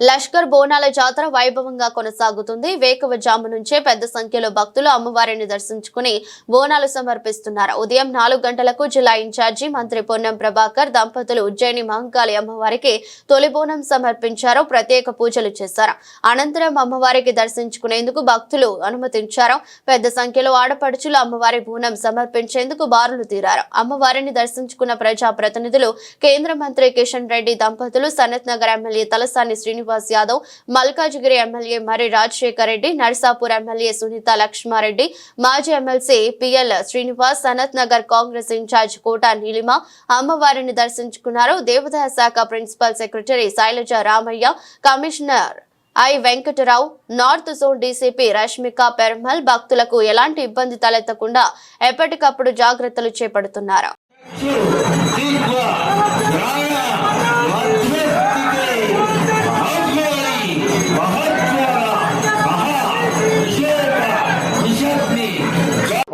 లష్కర్ బోనాల జాతర వైభవంగా కొనసాగుతుంది. వేకువజాము నుంచే పెద్ద సంఖ్యలో భక్తులు అమ్మవారిని దర్శించుకుని బోనాలు సమర్పిస్తున్నారు. ఉదయం నాలుగు గంటలకు జిల్లా ఇన్ఛార్జి మంత్రి పొన్నం ప్రభాకర్ దంపతులు ఉజ్జయిని మహంకాళి అమ్మవారికి తొలి బోనం సమర్పించారు. ప్రత్యేక పూజలు చేశారు. అనంతరం అమ్మవారికి దర్శించుకునేందుకు భక్తులు అనుమతించారు. పెద్ద సంఖ్యలో ఆడపడుచులు అమ్మవారి బోనం సమర్పించేందుకు బారులు తీరారు. అమ్మవారిని దర్శించుకున్న ప్రజా ప్రతినిధులు కేంద్ర మంత్రి కిషన్ రెడ్డి దంపతులు Sanath Nagar MLA Talasani Srinivas Yadav Malkajgiri MLA Marri Rajasekhar Reddy Narsapur MLA Sunitha Laxma Reddy మాజీ MLC PL Srinivas Sanath Nagar Congress incharge Kota Neelima అమ్మవారిని దర్శించుకున్నారు. దేవాదాయ శాఖ principal secretary Sailaja Ramaiah commissioner I Venkata Rao north zone DCP Rashmika Perumal భక్తులకు ఎలాంటి ఇబ్బంది తలెత్తకుండా ఎప్పటికప్పుడు జాగ్రత్తలు చేపడుతున్నారు.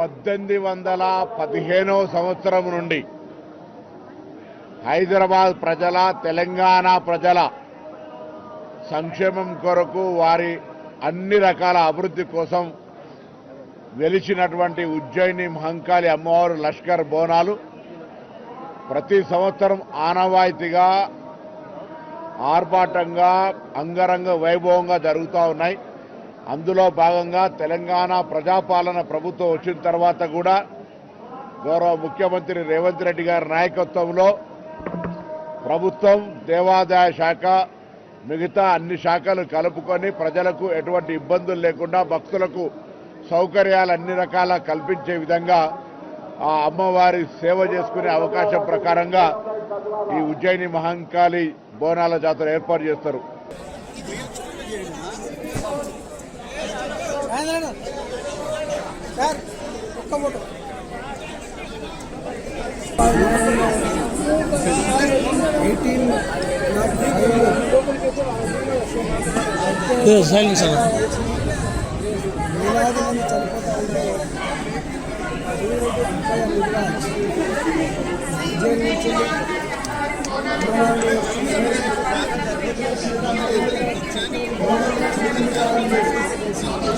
పద్దెనిమిది వందల పదిహేనవ సంవత్సరం నుండి హైదరాబాద్ ప్రజల తెలంగాణ ప్రజల సంక్షేమం కొరకు వారి అన్ని రకాల అభివృద్ధి కోసం వెలిచినటువంటి ఉజ్జయిని మహంకాళి అమ్మవారు లష్కర్ బోనాలు ప్రతి సంవత్సరం ఆనవాయితీగా ఆర్భాటంగా అంగరంగ వైభవంగా జరుగుతూ ఉన్నాయి. అందులో భాగంగా తెలంగాణ ప్రజాపాలన ప్రభుత్వం వచ్చిన తర్వాత కూడా గౌరవ ముఖ్యమంత్రి రేవంత్ రెడ్డి గారి నాయకత్వంలో ప్రభుత్వం దేవాదాయ శాఖ మిగతా అన్ని శాఖలు కలుపుకొని ప్రజలకు ఎటువంటి ఇబ్బందులు లేకుండా భక్తులకు సౌకర్యాలు అన్ని రకాల కల్పించే విధంగా ఆ అమ్మవారి సేవ చేసుకునే అవకాశం ప్రకారంగా ఈ ఉజ్జయిని మహంకాళి బోనాల జాతర ఏర్పాటు చేస్తారు. సార్ ఒక్క ఫోటో. సైలెన్స్ వేలాది మంది విజయం నుంచి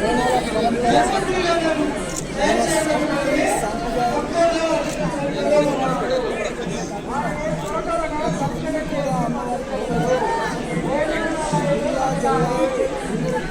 బోనాల పరంపర మన సంస్కృతి